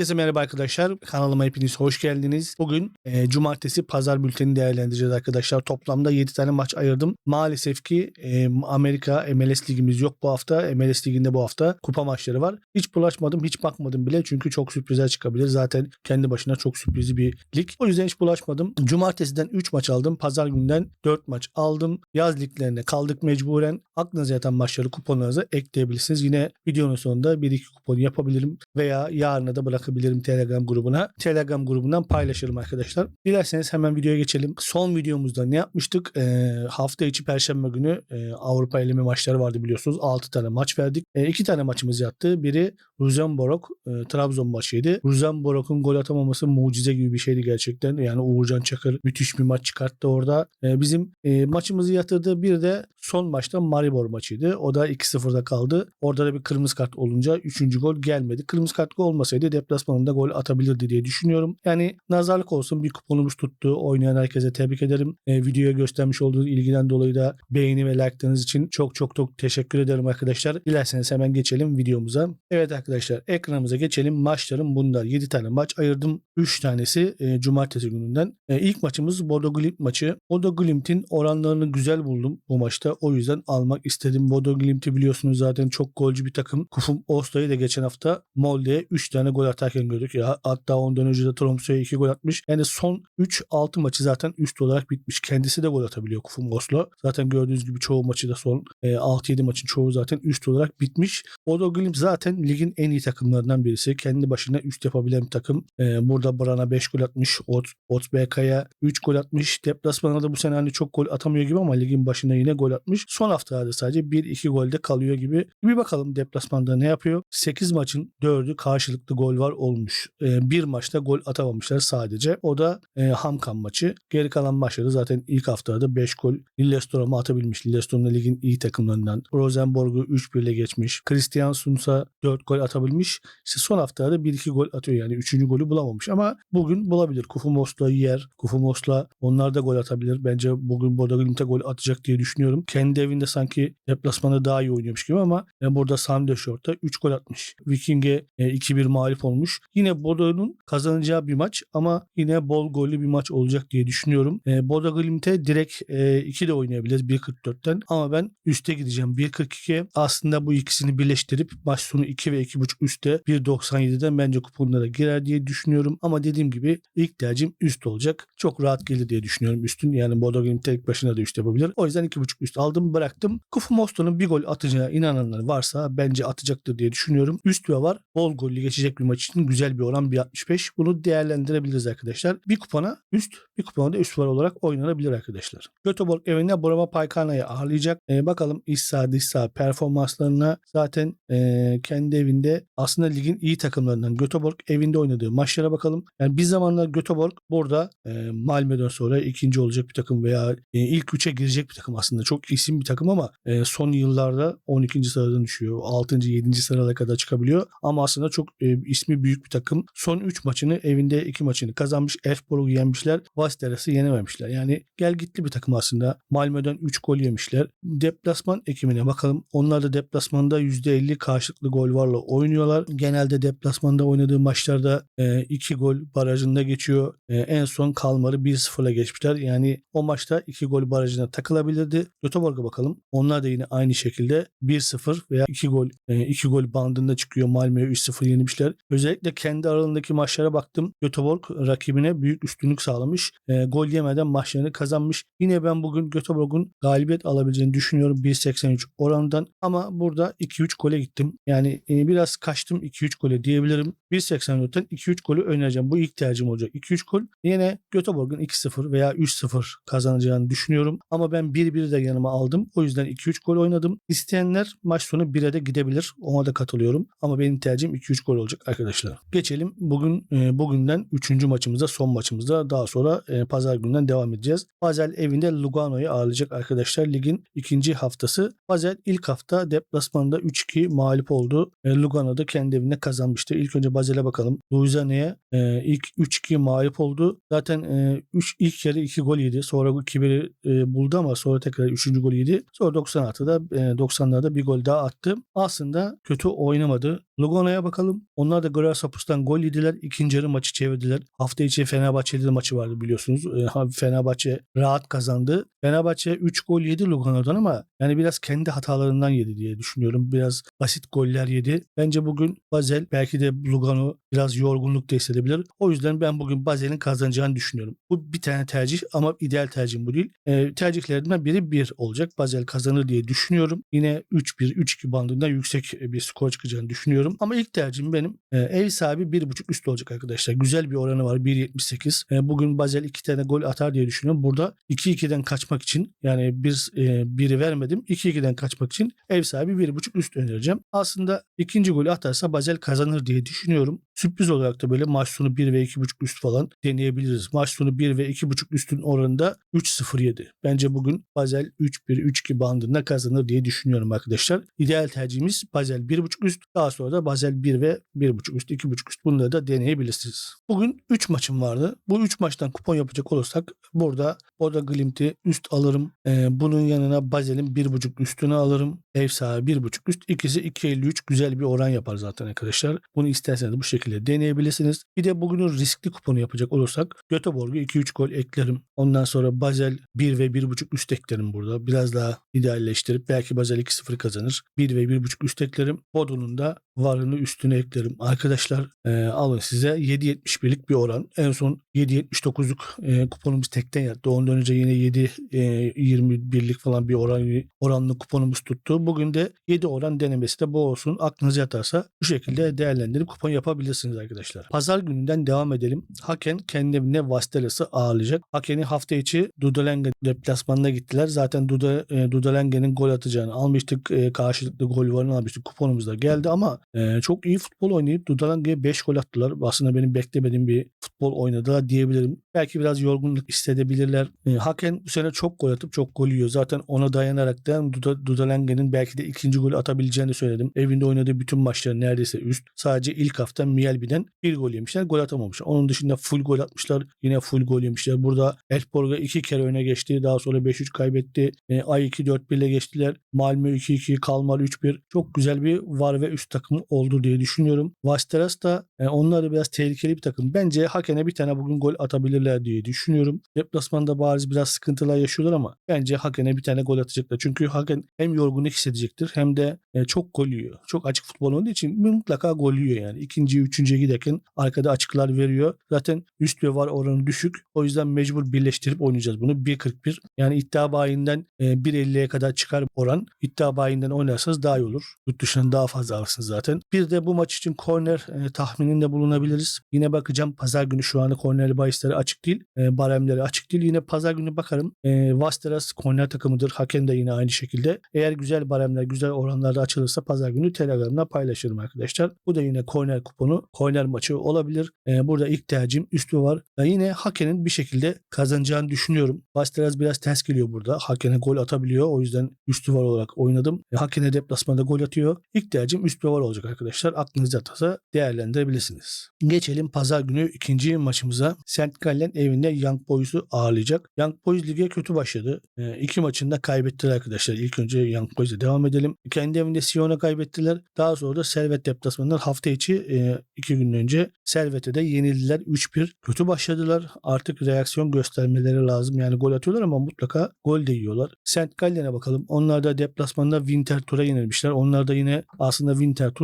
Herkese merhaba arkadaşlar. Kanalıma hepiniz hoş geldiniz. Bugün e, cumartesi pazar bülteni değerlendireceğiz arkadaşlar. Toplamda 7 tane maç ayırdım. Maalesef ki e, Amerika MLS ligimiz yok bu hafta. MLS liginde bu hafta kupa maçları var. Hiç bulaşmadım, hiç bakmadım bile. Çünkü çok sürprizler çıkabilir. Zaten kendi başına çok sürprizi bir lig. O yüzden hiç bulaşmadım. Cumartesiden 3 maç aldım. Pazar günden 4 maç aldım. Yaz liglerine kaldık mecburen. Aklınıza yatan maçları kuponlarınıza ekleyebilirsiniz. Yine videonun sonunda 1-2 kupon yapabilirim veya yarına da bırakabilirim Telegram grubuna. Telegram grubundan paylaşırım arkadaşlar. Dilerseniz hemen videoya geçelim. Son videomuzda ne yapmıştık? Ee, hafta içi Perşembe günü e, Avrupa eleme maçları vardı biliyorsunuz. 6 tane maç verdik. 2 tane maçımız yattı. Biri Rosenborg e, Trabzon maçıydı. Rosenborg'un gol atamaması mucize gibi bir şeydi gerçekten. Yani Uğurcan Çakır müthiş bir maç çıkarttı orada. E, bizim e, maçımızı yatırdığı bir de son maçta Maribor maçıydı. O da 2-0'da kaldı. Orada da bir kırmızı kart olunca 3. gol gelmedi. Kırmızı kart olmasaydı deplasmanında gol atabilirdi diye düşünüyorum. Yani nazarlık olsun bir kuponumuz tuttu. Oynayan herkese tebrik ederim. E, videoya göstermiş olduğunuz ilgiden dolayı da beğeni ve like'larınız için çok çok çok teşekkür ederim arkadaşlar. Dilerseniz hemen geçelim videomuza. Evet arkadaşlar ekranımıza geçelim. Maçlarım bunlar. 7 tane maç ayırdım. 3 tanesi e, cumartesi gününden. E, ilk maçımız Bodo Glimt maçı. Bodo Glimt'in oranlarını güzel buldum bu maçta. O yüzden almak istedim. Bodo Glimt'i biliyorsunuz zaten çok golcü bir takım. Kufum Oslo'yu da geçen hafta Molde'ye 3 tane gol atarken gördük. Ya, hatta ondan önce de Tromsø'ye 2 gol atmış. Yani son 3-6 maçı zaten üst olarak bitmiş. Kendisi de gol atabiliyor Kufum Oslo. Zaten gördüğünüz gibi çoğu maçı da son e, 6-7 maçın çoğu zaten üst olarak bitmiş. Bodo Glimt zaten ligin en iyi takımlarından birisi. Kendi başına üst yapabilen bir takım. E, burada Bran'a 5 gol atmış. Ot, Ot BK'ya 3 gol atmış. Deplasmana da bu sene hani çok gol atamıyor gibi ama ligin başına yine gol atmış. Son haftalarda sadece 1-2 golde kalıyor gibi. Bir bakalım deplasmanda ne yapıyor? 8 maçın 4'ü karşılıklı gol var olmuş. E, bir maçta gol atamamışlar sadece. O da e, Hamkan maçı. Geri kalan maçları zaten ilk haftada 5 gol Lillestrøm'e atabilmiş. Lillestrøm de ligin iyi takımlarından. Rosenborg'u 3-1 ile geçmiş. Christian Sunsa 4 gol atabilmiş. İşte son haftada 1-2 gol atıyor yani. 3. golü bulamamış ama bugün bulabilir. Kufumos'la yer. Kufumos'la onlar da gol atabilir. Bence bugün Bodo Glimt'e gol atacak diye düşünüyorum. Kendi evinde sanki deplasmanda daha iyi oynuyormuş gibi ama e, burada Sandefjord'da 3 gol atmış. Viking'e e, 2-1 mağlup olmuş. Yine Bodo'nun kazanacağı bir maç ama yine bol gollü bir maç olacak diye düşünüyorum. E, Bodo Glimt'e direkt e, 2 de oynayabiliriz 1.44'ten ama ben üste gideceğim 1.42'ye. Aslında bu ikisini birleştirip maç sonu 2 ve 2.5 üstte 1.97'den bence kuponlara girer diye düşünüyorum. Ama dediğim gibi ilk tercihim üst olacak. Çok rahat gelir diye düşünüyorum üstün. Yani Bodo Glimt tek başına da üst yapabilir. O yüzden 2.5 üst aldım bıraktım. Kufu Mosto'nun bir gol atacağı inananlar varsa bence atacaktır diye düşünüyorum. Üst ve var. Bol gollü geçecek bir maç için güzel bir oran 1.65. Bunu değerlendirebiliriz arkadaşlar. Bir kupona üst, bir kupona da üst var olarak oynanabilir arkadaşlar. Göteborg evinde Brava Paykana'yı ağırlayacak. Ee, bakalım iç saha dış saha performanslarına zaten e, kendi evinde aslında ligin iyi takımlarından Göteborg evinde oynadığı maçlara bakalım. Yani bir zamanlar Göteborg burada e, Malmö'den sonra ikinci olacak bir takım veya e, ilk üçe girecek bir takım aslında. Çok isim bir takım ama e, son yıllarda 12. sıradan düşüyor. 6. 7. sıralara kadar çıkabiliyor. Ama aslında çok e, ismi büyük bir takım. Son 3 maçını evinde 2 maçını kazanmış. Elfsborg'u yenmişler. Vasteras'ı yenememişler. Yani gel gitli bir takım aslında. Malmö'den 3 gol yemişler. Deplasman ekimine bakalım. Onlar da deplasmanda %50 karşılıklı gol varla oynuyorlar. Genelde deplasmanda oynadığı maçlarda 2 gol barajında geçiyor. E, en son Kalmar'ı 1-0'la geçmişler. Yani o maçta 2 gol barajına takılabilirdi. Göteborg'a bakalım. Onlar da yine aynı şekilde 1-0 veya 2 gol 2 gol bandında çıkıyor. Malmö'ye 3-0 yenmişler. Özellikle kendi aralarındaki maçlara baktım. Göteborg rakibine büyük üstünlük sağlamış. E, gol yemeden maçlarını kazanmış. Yine ben bugün Göteborg'un galibiyet alabileceğini düşünüyorum 1.83 oranından. Ama burada 2-3 gole gittim. Yani e, biraz kaçtım 2-3 gole diyebilirim. 1.84'ten 2-3 golü önereceğim. Bu ilk tercihim olacak. 2-3 gol. Yine Göteborg'un 2-0 veya 3-0 kazanacağını düşünüyorum. Ama ben 1-1 de yanıma aldım. O yüzden 2-3 gol oynadım. İsteyenler maç sonu 1'e de gidebilir. Ona da katılıyorum. Ama benim tercihim 2-3 gol olacak arkadaşlar. Geçelim bugün e, bugünden 3. maçımıza son maçımıza daha sonra e, pazar gününden devam edeceğiz. Basel evinde Lugano'yu ağırlayacak arkadaşlar. Ligin ikinci haftası. Basel ilk hafta deplasmanda 3-2 mağlup oldu. E, Lugano'da kendi evinde kazanmıştı. İlk önce Basel'e bakalım. Louisiana'ya e, ilk 3-2 mağlup oldu. Zaten e, üç, ilk yarı 2 gol yedi. Sonra 2-1'i e, buldu ama sonra tekrar 3. gol yedi. Sonra 96'da e, 90'larda bir gol daha attı. Aslında kötü oynamadı. Lugano'ya bakalım. Onlar da Grasshoppers'tan gol yediler. İkinci yarı maçı çevirdiler. Hafta içi Fenerbahçe'de de maçı vardı biliyorsunuz. Ee, Fenerbahçe rahat kazandı. Fenerbahçe 3 gol yedi Lugano'dan ama yani biraz kendi hatalarından yedi diye düşünüyorum. Biraz basit goller yedi. Bence bugün Basel belki de Lugano biraz yorgunluk da hissedebilir. O yüzden ben bugün Basel'in kazanacağını düşünüyorum. Bu bir tane tercih ama ideal tercihim bu değil. Ee, tercihlerimden biri 1 olacak. Basel kazanır diye düşünüyorum. Yine 3-1, 3-2 bandında yüksek bir skor çıkacağını düşünüyorum. Ama ilk tercihim benim e, ev sahibi 1.5 üst olacak arkadaşlar. Güzel bir oranı var 1.78. E, bugün Basel 2 tane gol atar diye düşünüyorum. Burada 2-2'den kaçmak için yani bir e, biri vermedim. 2-2'den kaçmak için ev sahibi 1.5 üst önereceğim. Aslında ikinci golü atarsa Basel kazanır diye düşünüyorum. Sürpriz olarak da böyle maç sonu 1 ve 2.5 üst falan deneyebiliriz. Maç sonu 1 ve 2.5 üstün oranında 3-0-7. Bence bugün Basel 3-1-3-2 bandında kazanır diye düşünüyorum arkadaşlar. İdeal tercihimiz Basel 1.5 üst. Daha sonra da Basel 1 ve 1.5 üst, 2.5 üst bunları da deneyebilirsiniz. Bugün 3 maçım vardı. Bu 3 maçtan kupon yapacak olursak burada Boda Glimt'i üst alırım. Ee, bunun yanına Basel'in 1.5 üstünü alırım. Ev sahibi 1.5 üst. İkisi 2.53 güzel bir oran yapar zaten arkadaşlar. Bunu isterseniz bu şekilde deneyebilirsiniz. Bir de bugünün riskli kuponu yapacak olursak Göteborg'u 2-3 gol eklerim. Ondan sonra Basel 1 ve 1.5 üst eklerim burada. Biraz daha idealleştirip belki Basel 2-0 kazanır. 1 ve 1.5 üst eklerim. Bodo'nun da varını üstüne eklerim. Arkadaşlar e, alın size 7.71'lik bir oran. En son 7.79'luk e, kuponumuz tekten yattı. Ondan önce yine 7 e, 21'lik falan bir oran oranlı kuponumuz tuttu. Bugün de 7 oran denemesi de bu olsun. Aklınıza yatarsa bu şekilde değerlendirip kupon yapabilirsiniz arkadaşlar. Pazar gününden devam edelim. Haken kendi evine Vastelas'ı ağırlayacak. Haken'i hafta içi Dudelange deplasmanına gittiler. Zaten Duda, e, Dudelange'nin gol atacağını almıştık. E, karşılıklı gol varını almıştık. Kuponumuz da geldi ama çok iyi futbol oynayıp Dudelange'ye 5 gol attılar. Aslında benim beklemediğim bir futbol oynadılar diyebilirim. Belki biraz yorgunluk hissedebilirler. E, Haken bu sene çok gol atıp çok gol yiyor. Zaten ona dayanarak da Duda, Dudelange'nin belki de ikinci gol atabileceğini söyledim. Evinde oynadığı bütün maçları neredeyse üst. Sadece ilk hafta Mielbi'den bir gol yemişler. Gol atamamışlar. Onun dışında full gol atmışlar. Yine full gol yemişler. Burada Elfborg'a iki kere öne geçti. Daha sonra 5-3 kaybetti. E, Ay 2-4-1 ile geçtiler. Malmö 2-2, Kalmar 3-1. Çok güzel bir var ve üst oldu diye düşünüyorum. Vasteras da e, onlar da biraz tehlikeli bir takım. Bence Haken'e bir tane bugün gol atabilirler diye düşünüyorum. Deplasmanda bariz biraz sıkıntılar yaşıyorlar ama bence Haken'e bir tane gol atacaklar. Çünkü Haken hem yorgunluk hissedecektir hem de e, çok gol yiyor. Çok açık futbol olduğu için mutlaka gol yiyor yani. İkinci, üçüncüye giderken arkada açıklar veriyor. Zaten üst ve var oranı düşük. O yüzden mecbur birleştirip oynayacağız bunu. 1.41 yani iddia bayinden e, 1.50'ye kadar çıkar oran. İddia bayinden oynarsanız daha iyi olur. Yurt dışından daha fazla alırsınız zaten. Bir de bu maç için korner e, tahmininde bulunabiliriz. Yine bakacağım pazar günü şu anda kornerli bahisleri açık değil. E, baremleri açık değil. Yine pazar günü bakarım. E, Vasteras korner takımıdır. Haken de yine aynı şekilde. Eğer güzel baremler, güzel oranlarda açılırsa pazar günü Telegram'da paylaşırım arkadaşlar. Bu da yine korner kuponu, korner maçı olabilir. E, burada ilk tercihim üstü var. E, yine Haken'in bir şekilde kazanacağını düşünüyorum. Vasteras biraz ters geliyor burada. Haken'e gol atabiliyor. O yüzden üstü var olarak oynadım. E, Haken'e deplasmanda gol atıyor. İlk tercihim üstü var olacak arkadaşlar. Aklınızda yatarsa değerlendirebilirsiniz. Geçelim pazar günü ikinci maçımıza. St. Gallen evinde Young Boys'u ağırlayacak. Young Boys lige kötü başladı. E, iki maçında kaybettiler arkadaşlar. İlk önce Young Boys'e devam edelim. Kendi evinde Sion'a kaybettiler. Daha sonra da Servet deplasmanından hafta içi e, iki gün önce Servet'e de yenildiler. 3-1. Kötü başladılar. Artık reaksiyon göstermeleri lazım. Yani gol atıyorlar ama mutlaka gol de yiyorlar. St. Gallen'e bakalım. Onlar da deplasmanda Winterthur'a yenilmişler. Onlar da yine aslında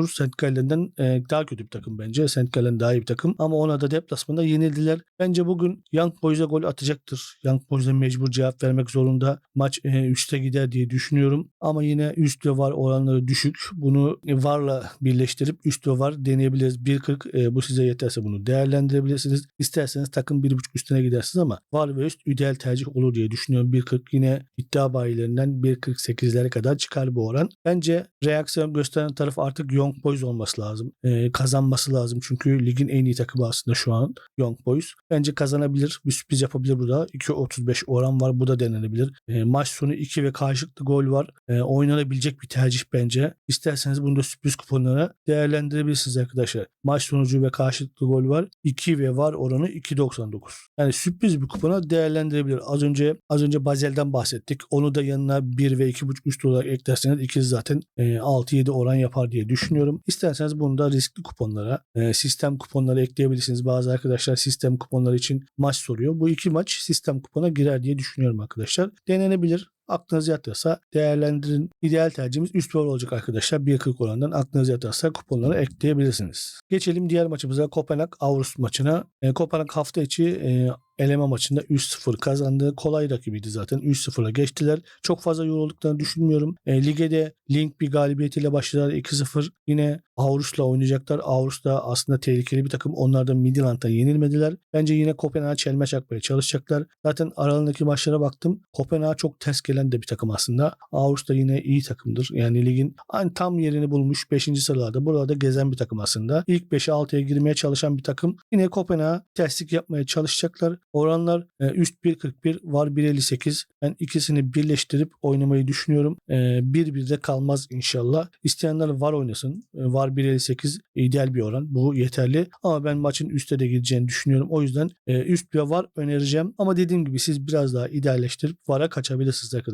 Winterthur St. Gallen'den e, daha kötü bir takım bence. St. Gallen daha iyi bir takım. Ama ona da deplasmanda yenildiler. Bence bugün Young Boys'a gol atacaktır. Young Boys'a mecbur cevap vermek zorunda. Maç e, gider diye düşünüyorum. Ama yine üst ve var oranları düşük. Bunu varla birleştirip üst ve var deneyebiliriz. 1.40 e, bu size yeterse bunu değerlendirebilirsiniz. İsterseniz takım 1.5 üstüne gidersiniz ama var ve üst ideal tercih olur diye düşünüyorum. 1.40 yine iddia bayilerinden 1.48'lere kadar çıkar bu oran. Bence reaksiyon gösteren taraf artık Young Boys olması lazım. E, kazanması lazım. Çünkü ligin en iyi takımı aslında şu an Young Boys. Bence kazanabilir. Bir sürpriz yapabilir burada. 2.35 oran var. Bu da denenebilir. E, maç sonu 2 ve karşılıklı gol var. E, oynanabilecek bir tercih bence. İsterseniz bunu da sürpriz kuponlara değerlendirebilirsiniz arkadaşlar. Maç sonucu ve karşılıklı gol var. 2 ve var oranı 2.99. Yani sürpriz bir kupona değerlendirebilir. Az önce az önce Bazel'den bahsettik. Onu da yanına 1 ve 2.5 üst olarak eklerseniz ikisi zaten e, 6-7 oran yapar diye düşünüyorum. İsterseniz bunu da riskli kuponlara, e, sistem kuponlara ekleyebilirsiniz. Bazı arkadaşlar sistem kuponları için maç soruyor. Bu iki maç sistem kupona girer diye düşünüyorum arkadaşlar. Denenebilir. Aklınız yatıyorsa değerlendirin. İdeal tercihimiz üst vol olacak arkadaşlar. 1.40 orandan aklınız yatıyorsa kuponları ekleyebilirsiniz. Geçelim diğer maçımıza Kopenhag Avrus maçına. E, Kopenhag hafta içi e, eleme maçında 3-0 kazandı. Kolay rakibiydi zaten. 3-0'la geçtiler. Çok fazla yorulduklarını düşünmüyorum. E, lige de Link bir galibiyetiyle başladılar 2-0. Yine Avrus'la oynayacaklar. Avrus da aslında tehlikeli bir takım. Onlar da Midland'a yenilmediler. Bence yine Kopenhag'a çelme çakmaya çalışacaklar. Zaten aralarındaki maçlara baktım. Kopenhag çok ters de bir takım aslında. Avrus da yine iyi takımdır. Yani ligin hani tam yerini bulmuş 5. sıralarda. Buralarda gezen bir takım aslında. İlk 5'e 6'ya girmeye çalışan bir takım. Yine Kopenhag'a terslik yapmaya çalışacaklar. Oranlar e, üst 1.41 var 1.58. Ben ikisini birleştirip oynamayı düşünüyorum. E, 1-1'de kalmaz inşallah. İsteyenler var oynasın. E, var 1.58 ideal bir oran. Bu yeterli. Ama ben maçın üstte de gideceğini düşünüyorum. O yüzden e, üst ve var önereceğim. Ama dediğim gibi siz biraz daha idealleştirip vara kaçabilirsiniz arkadaşlar.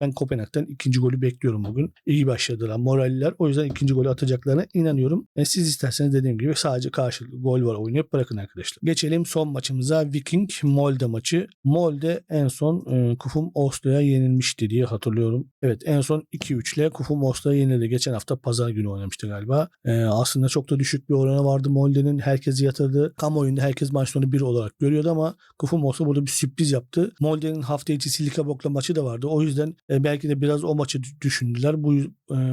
Ben Kopenhag'dan ikinci golü bekliyorum bugün. İyi başladılar. Moralliler. O yüzden ikinci golü atacaklarına inanıyorum. E, siz isterseniz dediğim gibi sadece karşılıklı gol var oynayıp bırakın arkadaşlar. Geçelim son maçımıza. Viking Molde maçı. Molde en son e, Kufum Oslo'ya yenilmişti diye hatırlıyorum. Evet en son 2-3 ile Kufum Oslo'ya yenildi. Geçen hafta pazar günü oynamıştı galiba. E, aslında çok da düşük bir oranı vardı Molde'nin. Herkesi yatırdı. Kamuoyunda herkes maç sonu 1 olarak görüyordu ama Kufum Oslo burada bir sürpriz yaptı. Molde'nin hafta içi Silika Bok'la maçı da vardı. Yüzden e, belki de biraz o maçı düşündüler. Bu e,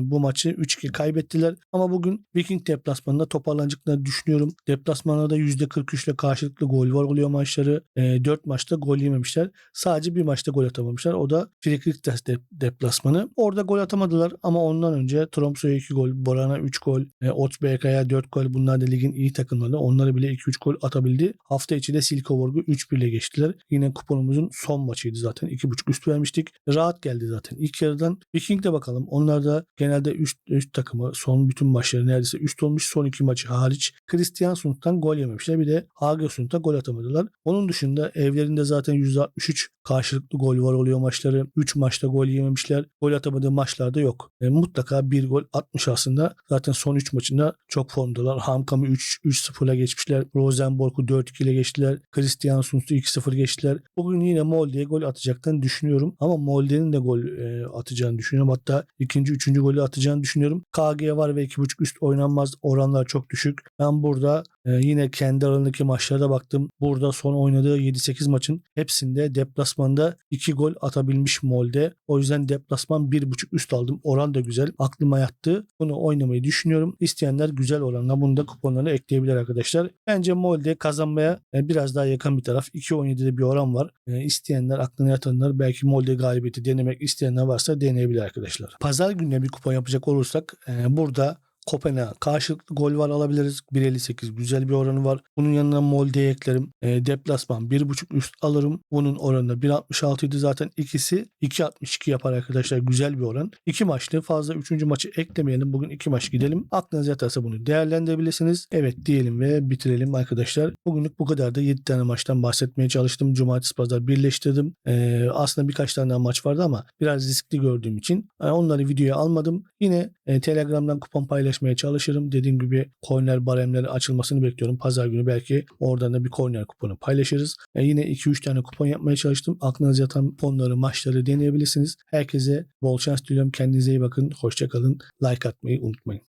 bu maçı 3-2 kaybettiler. Ama bugün Viking deplasmanında toparlanacaklarını düşünüyorum. Deplasmanda da %43 ile karşılıklı gol var oluyor maçları. E, 4 maçta gol yememişler. Sadece bir maçta gol atamamışlar. O da Frikiktas de, deplasmanı. Orada gol atamadılar ama ondan önce Tromso'ya 2 gol, Boran'a 3 gol, e, Otsbeka'ya 4 gol. Bunlar da ligin iyi takımları. Onları bile 2-3 gol atabildi. Hafta içi de Silkeborg'u 3-1 ile geçtiler. Yine kuponumuzun son maçıydı zaten. 2.5 üst vermiştik. Rahat geldi zaten. İlk yarıdan Viking'de bakalım. Onlar da genelde üst, takımı son bütün maçları neredeyse üst olmuş. Son iki maçı hariç. Kristiansund'dan gol yememişler. Bir de Hagesund'a gol atamadılar. Onun dışında evlerinde zaten %63 karşılıklı gol var oluyor maçları. 3 maçta gol yememişler. Gol atamadığı maçlarda yok. E, mutlaka bir gol atmış aslında. Zaten son 3 maçında çok formdalar. Hamkam'ı 3-0'la geçmişler. Rosenborg'u 4-2 ile geçtiler. Kristiansunds'u 2-0 geçtiler. Bugün yine Molde'ye gol atacaklarını düşünüyorum. Ama Molde'nin de gol e, atacağını düşünüyorum. Hatta ikinci, üçüncü golü atacağını düşünüyorum. KG var ve 2.5 üst oynanmaz. Oranlar çok düşük. Ben burada ee, yine kendi aralarındaki maçlara baktım. Burada son oynadığı 7-8 maçın hepsinde deplasmanda 2 gol atabilmiş Molde. O yüzden deplasman 1.5 üst aldım. Oran da güzel. Aklıma yattı. Bunu oynamayı düşünüyorum. İsteyenler güzel oranla bunu da kuponlarına ekleyebilir arkadaşlar. Bence Molde kazanmaya e, biraz daha yakın bir taraf. 2.17'de bir oran var. E, isteyenler aklına yatanlar belki Molde galibiyeti denemek isteyenler varsa deneyebilir arkadaşlar. Pazar gününe bir kupon yapacak olursak e, burada Kopenhag karşılıklı gol var alabiliriz. 1.58 güzel bir oranı var. Bunun yanına Molde'ye eklerim. E, deplasman 1.5 üst alırım. Bunun oranı 1.66 idi zaten. ikisi 2.62 yapar arkadaşlar. Güzel bir oran. İki maçlı fazla üçüncü maçı eklemeyelim. Bugün iki maç gidelim. Aklınız yatarsa bunu değerlendirebilirsiniz. Evet diyelim ve bitirelim arkadaşlar. Bugünlük bu kadar da 7 tane maçtan bahsetmeye çalıştım. Cumartesi pazar birleştirdim. E, aslında birkaç tane daha maç vardı ama biraz riskli gördüğüm için e, onları videoya almadım. Yine e, Telegram'dan kupon paylaşmayı çalışırım. Dediğim gibi coinler baremleri açılmasını bekliyorum. Pazar günü belki oradan da bir coinler kuponu paylaşırız. E yine 2-3 tane kupon yapmaya çalıştım. Aklınız yatan kuponları, maçları deneyebilirsiniz. Herkese bol şans diliyorum. Kendinize iyi bakın. Hoşçakalın. Like atmayı unutmayın.